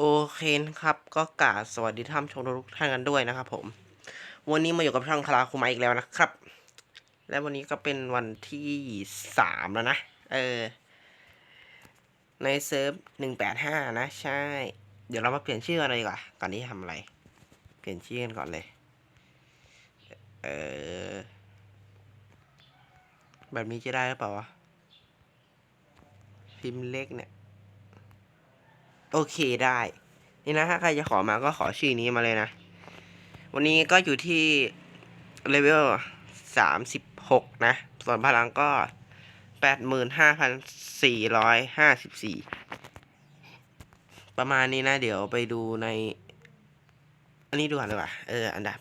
โอเคครับก็กาสวัสดีท่านชมทุกท่านกันด้วยนะครับผม วันนี้มาอยู่กับช่องคาราคุมาอีกแล้วนะครับ และวันนี้ก็เป็นวันที่สามแล้วนะ เออ ในเซิร์ฟหนึ่งแปดห้านะ ใช่ เดี๋ยวเรามาเปลี่ยนชื่ออะไรกว่าก่อนที่ทำอะไร เปลี่ยนชื่อกันก่อนเลย เออ แบบนี้จะได้หรือเปล่าวะพิมพ์เล็กเนี่ย โอเคได้ นี่นะถ้าใครจะขอมาก็ขอชื่อนี้มาเลยนะ วันนี้ก็อยู่ที่เลเวลสามสิบหกนะ ส่วนพลังก็แปดหมื่นห้าพันสี่ร้อยห้าสิบสี่ประมาณนี้นะ เดี๋ยวไปดูใน อันนี้ดูก่อนเลยว่ะเออ อันดับ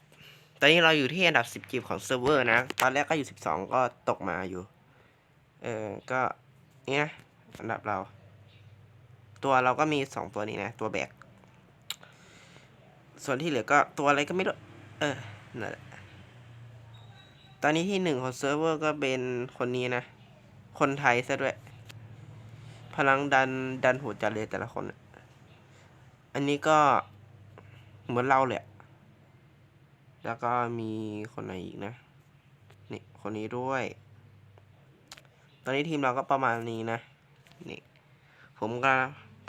ตอนนี้เราอยู่ที่อันดับสิบจีบของเซิร์ฟเวอร์นะ ตอนแรกก็อยู่สิบสองก็ตกมาอยู่ เออ ก็เนี่ยนะ อันดับเรา ตัวเราก็มีสองตัวนี้นะ ตัวแบก ส่วนที่เหลือก็ตัวอะไรก็ไม่รู้ เออนั่นแหละตอนนี้ที่หนึ่งของเซิร์ฟเวอร์ก็เป็นคนนี้นะ คนไทยซะด้วย พลังดันดันหัวจัดเลยแต่ละคน อันนี้ก็เหมือนเราเลยแล้วก็มีคนไหนอีกนะ นี่ คนนี้ด้วย ตอนนี้ทีมเราก็ประมาณนี้นะ นี่ ผมก็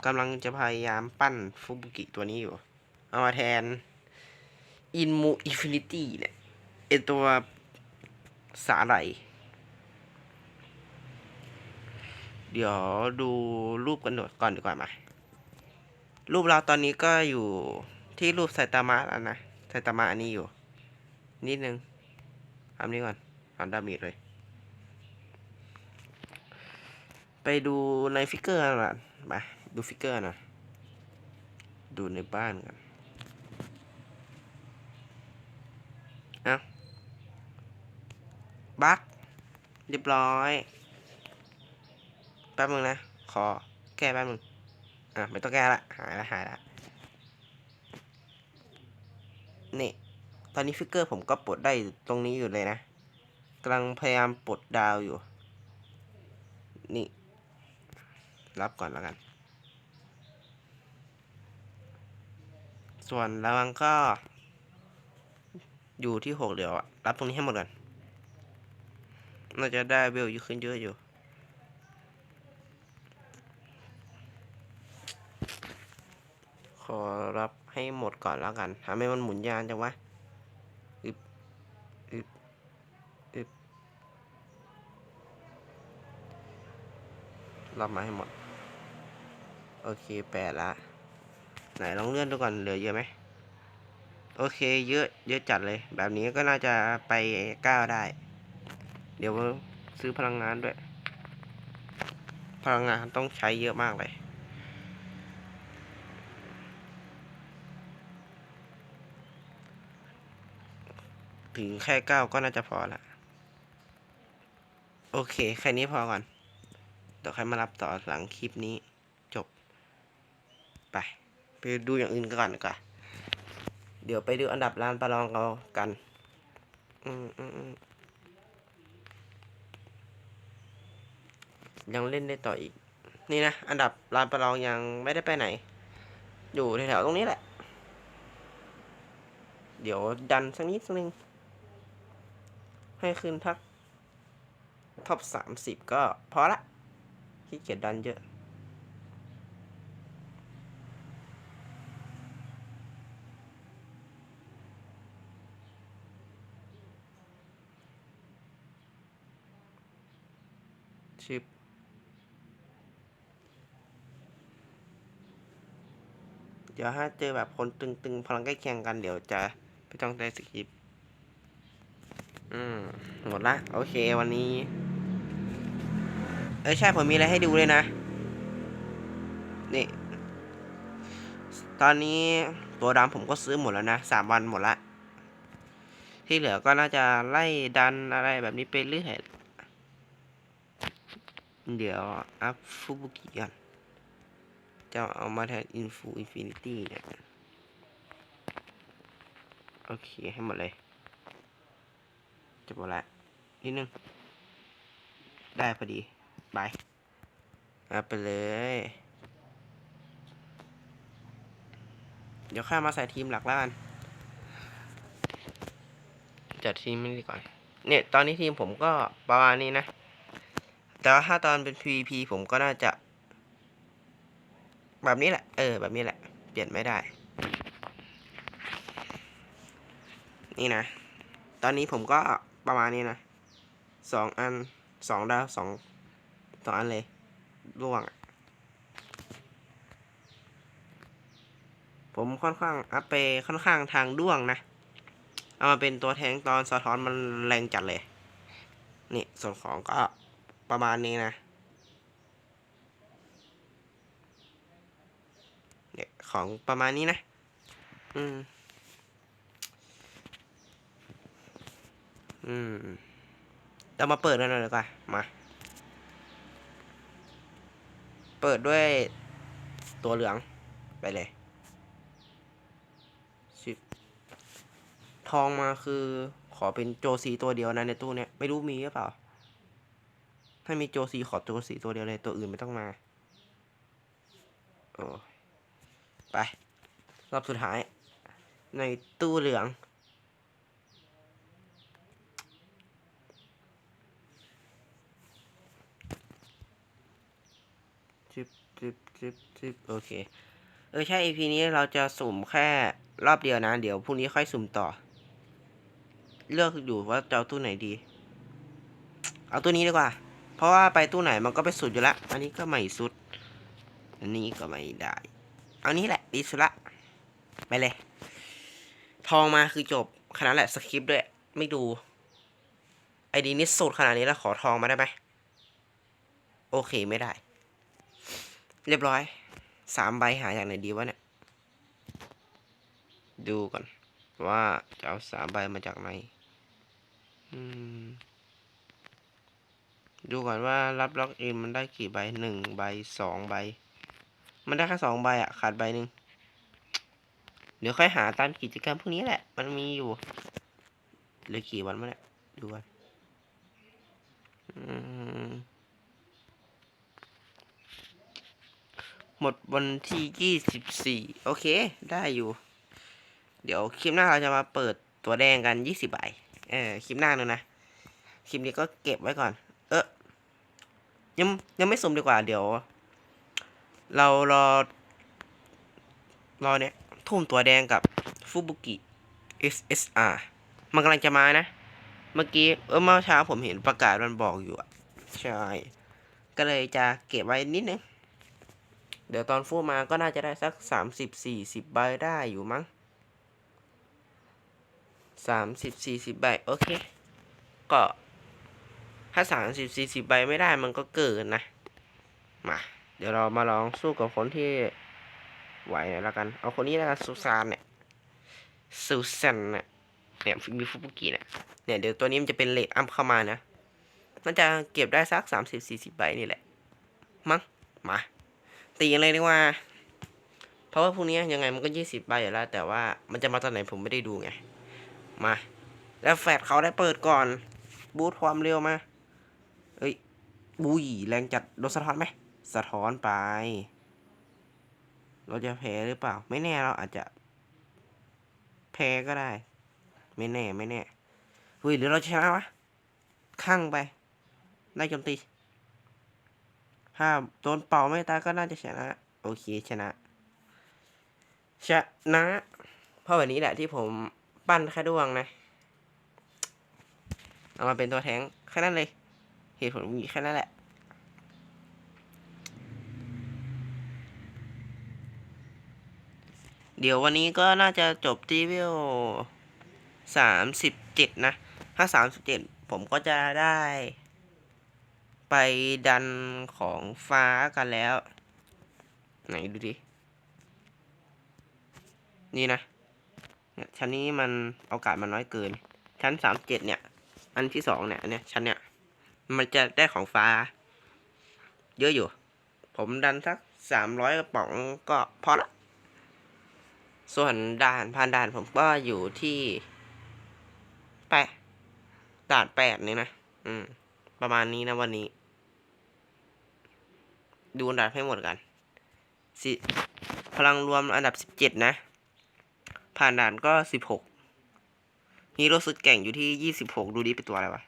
กำลังจะพยายามปั้นฟุบุกิตัวนี้อยู่ เอามาแทนอินมูอินฟินิตี้เนี่ยไอตัวสาไหลเดี๋ยวดูรูปกันหนดก่อนดีกว่ามารูปเราตอนนี้ก็อยู่ที่รูปไซตามะแล้วนะไซตามะอันนี้อยู่ นิดนึงทำนี้ก่อนทำดามีดเลย ไปดูในฟิกเกอร์หน่อยมา ดูฟิกเกอร์น่อยดูในบ้านกันเอาบักเรียบร้อย แป๊บมึงนะ ขอแก้แป๊บมึง อะ ไม่ต้องแก้ละ หายละ หายละ นี่ ตอนนี้ฟิกเกอร์ผมก็ปลดได้ตรงนี้อยู่เลยนะกำลังพยายามปลดดาวอยู่ นี่ รับก่อนแล้วกัน ส่วนระวังก็ อยู่ที่หกเดี๋ยวรับตรงนี้ให้หมดก่อนน่าจะได้เวลยู่ขึ้นเยอะอยู่ ขอรับให้หมดก่อนแล้วกันทำให้มันหมุนยานจังวะอึบอึบอึบรับมาให้หมด โอเคแปดละ ไหนลองเลื่อนดูก่อนเหลือเยอะไหมโอเค เยอะ เยอะจัดเลย แบบนี้ก็น่าจะไปเก้าได้ เดี๋ยวซื้อพลังงานด้วย พลังงานต้องใช้เยอะมากเลยถึงแค่เก้าก็น่าจะพอละ โอเค แค่นี้พอก่อนเดี๋ยวใครมารับต่อหลังคลิปนี้จบ ไป ไปดูอย่างอื่นก่อนก่อนเดี๋ยวไปดูอันดับร้านประลองเรากัน อืมอืมอืมยังเล่นได้ต่ออีก นี่นะ อันดับร้านประลองยังไม่ได้ไปไหน อยู่แถวๆตรงนี้แหละ เดี๋ยวดันสักนิดสักนึง ให้ขึ้นทักท็อปสามสิบก็พอละขี้เกียจดันเยอะ ชิปเดี๋ยวถ้าเจอแบบคนตึงๆ พลังใกล้เคียงกันเดี๋ยวจะไปต้องได้สกิปอืม หมดละ โอเควันนี้ เออใช่ผมมีอะไรให้ดูเลยนะ นี่ ตอนนี้ตัวดำผมก็ซื้อหมดแล้วนะสามวันหมดละ ที่เหลือก็น่าจะไล่ดันอะไรแบบนี้ไปเรื่อย เดี๋ยวอัพฟูบุกิกันจะเอามาแทนอินฟูอินฟินิตี้เนี่ยโอเค ให้หมดเลยจะหมดละนิดนึง ได้พอดี บายเอาไปเลย เดี๋ยวข้ามาใส่ทีมหลักแล้วกัน จัดทีมไม่ก่อน เนี่ย ตอนนี้ทีมผมก็ประมาณนี้นะ แต่ว่าถ้าตอนเป็น PVP ผมก็น่าจะ แบบนี้แหละ เออ แบบนี้แหละ เปลี่ยนไม่ได้ นี่นะ ตอนนี้ผมก็ประมาณนี้นะสองอันสองดาวสองสองอันเลยร่วง ผมค่อนข้างอัพไปค่อนข้างทางด้วงนะ เอามาเป็นตัวแทงตอนสะท้อนมันแรงจัดเลย นี่ส่วนของก็ ประมาณนี้นะเนี่ยของประมาณนี้นะ อืม อืม เรามาเปิดกันหน่อยดีกว่า มา เปิดด้วยตัวเหลืองไปเลยสิบทองมาคือขอเป็นโจซีตัวเดียวนะในตู้เนี้ย ไม่รู้มีหรือเปล่า ถ้ามีโจซีขอโจซีตัวเดียวเลย ตัวอื่นไม่ต้องมา โอ้ ไป รอบสุดท้าย ในตู้เหลือง จิบจิบจิบจิบโอเค เออ ใช่ EP นี้เราจะสุ่มแค่รอบเดียวนะ เดี๋ยวพรุ่งนี้ค่อยสุ่มต่อ เลือกอยู่ว่าจะเอาตู้ไหนดี เอาตู้นี้ดีกว่า เพราะว่าไปตู้ไหนมันก็ไปสุดอยู่ละ อันนี้ก็ไม่สุด อันนี้ก็ไม่ได้เอานี้แหละดีสุดละ ไปเลย ทองมาคือจบขนาดแหละสคริปต์ด้วย ไม่ดู ไอดีนี้สุดขนาดนี้แล้วขอทองมาได้ไหม โอเคไม่ได้ เรียบร้อย สามใบหาอย่างไหนดีวะเนี่ย ดูก่อน ว่าจะเอาสามใบมาจากไหน อืม ดูก่อนว่ารับล็อกอินมันได้กี่ใบหนึ่งใบสองใบ มันได้แค่สองใบอะขาดใบหนึ่งเดี๋ยวค่อยหาตามกิจกรรมพวกนี้แหละ มันมีอยู่เหลือกี่วันมาเนี่ยดูกันอืมหมดวันที่ยี่สิบสี่โอเค ได้อยู่ เดี๋ยวคลิปหน้าเราจะมาเปิดตัวแดงกันยี่สิบใบเออคลิปหน้านึงนะ คลิปนี้ก็เก็บไว้ก่อน ยังยังไม่สุ่มดีกว่าเดี๋ยว เรารอ รอเนี่ย ทุ่มตัวแดงกับฟูบุกิ SSR มันกำลังจะมานะ เมื่อกี้เออเมื่อเช้าผมเห็นประกาศมันบอกอยู่อะใช่ ก็เลยจะเก็บไว้นิดนึง เดี๋ยวตอนฟูมาก็น่าจะได้สักสามสิบสี่สิบใบได้อยู่มั้งสามสิบสี่สิบใบโอเค ก็ ถ้าสามสิบสี่สิบใบไม่ได้มันก็เกินนะ มา เดี๋ยวเรามาลองสู้กับคนที่ไหวหน่อยแล้วกัน เอาคนนี้ล้วกันซูซานเนี่ยซูซานเนี่ยเนี่ยมีฟุบุกิเนี่ยเนี่ยเดี๋ยวตัวนี้มันจะเป็นเลดอัพเข้ามานะน่าจะเก็บได้สักสามสิบสี่สิบใบนี่แหละ มั้งมา ตีกันเลยดีกว่า เพราะว่าพวกนี้ยังไงมันก็ยี่สิบใบอยู่แล้ว แต่ว่ามันจะมาตอนไหนผมไม่ได้ดูไง มา แล้วแฟดเขาได้เปิดก่อน บูทความเร็วมา เอ้ยบุยแรงจัดโดนสะท้อนไหมสะท้อนไป เราจะแพ้หรือเปล่า ไม่แน่เราอาจจะ แพ้ก็ได้ ไม่แน่ไม่แน่เฮ้ยหรือเราชนะวะข้างไป ได้โจมตีถ้าโดนเป่าไม่ตายก็น่าจะชนะ โอเคชนะ ชนะ เพราะวันนี้แหละที่ผมปั้นแค่ดวงนะ เอามาเป็นตัวแทงแค่นั้นเลย เหตุผลมีแค่นั้นแหละเดี๋ยววันนี้ก็น่าจะจบที่วิวสามสิบเจ็ดนะ ถ้าสามสิบเจ็ดผมก็จะได้ ไปดันของฟ้ากันแล้ว ไหนดูดิ นี่นะเนี่ยชั้นนี้มันโอกาสมันน้อยเกิน ชั้นสามเจ็ดเนี่ย อันที่สองเนี่ยเนี้ยชั้นเนี่ย มันจะได้ของฟ้า เยอะอยู่ ผมดันสักสามร้อยกระป๋องก็พอละ ส่วนด่านผ่านด่านผมก็อยู่ที่แปดด่านแปดนี่นะ อืม ประมาณนี้นะวันนี้ ดูอันดับให้หมดกันสิพลังรวมอันดับสิบเจ็ดนะ ผ่านด่านก็สิบหกฮีโร่สุดเก่งอยู่ที่ยี่สิบหกดูดิเป็นตัวอะไรวะ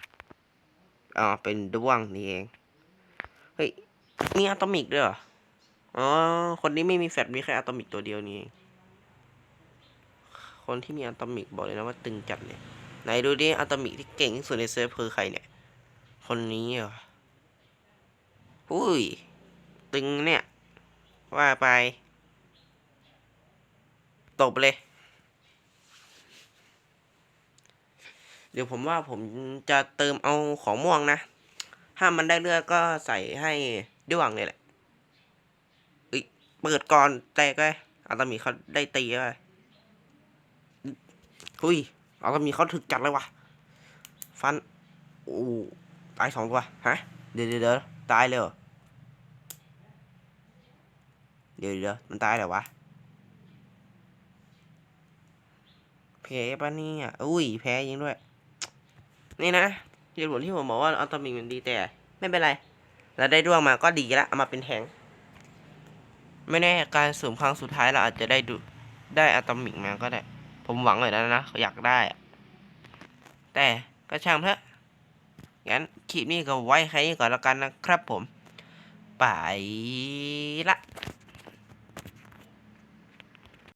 อ๋อเป็นด้วงนี่เอง เฮ้ยมีอะตอมิกด้วยเหรอ อ๋อ คนนี้ไม่มีแฟลชมีแค่อะตอมิกตัวเดียวนี่เอง คนที่มีอะตอมิกบอกเลยนะว่าตึงจัดเลยไหนดูดิอะตอมิกที่เก่งที่สุดในเซิร์ฟคือใครเนี่ย คนนี้เหรออุ้ย ตึงเนี่ย ว่าไป ตบเลย เดี๋ยวผมว่าผมจะเติมเอาของม่วงนะ ถ้ามันได้เลือดก็ใส่ให้ด้วงเลยแหละเอ้ยเปิดก่อนแตกเลยอาตามีเขาได้ตีเลยหุยอาตามีเขาถึกจัดเลยวะฟันอู้ตายสองตัวฮะเดี๋ยวเดี๋ยวเดี๋ยวตายเลยเหรอเดี๋ยวเดี๋ยวมันตายแล้ววะแพ้ปะเนี่ยอุ้ย แพ้ยิงด้วย นี่นะเหตุผลที่ผมบอกว่าอัลตมิกมันดีแต่ ไม่เป็นไรเราได้ด้วงมาก็ดีละเอามาเป็นแทงไม่แน่การสุ่มครั้งสุดท้ายเราอาจจะได้ดูได้อะตอมิกมาก็ได้ ผมหวังเลยนะนะอยากได้ แต่ก็ช่างเถอะงั้นคลิปนี้ก็ไว้แค่นี้ก่อนแล้วกันนะครับผม ไปละ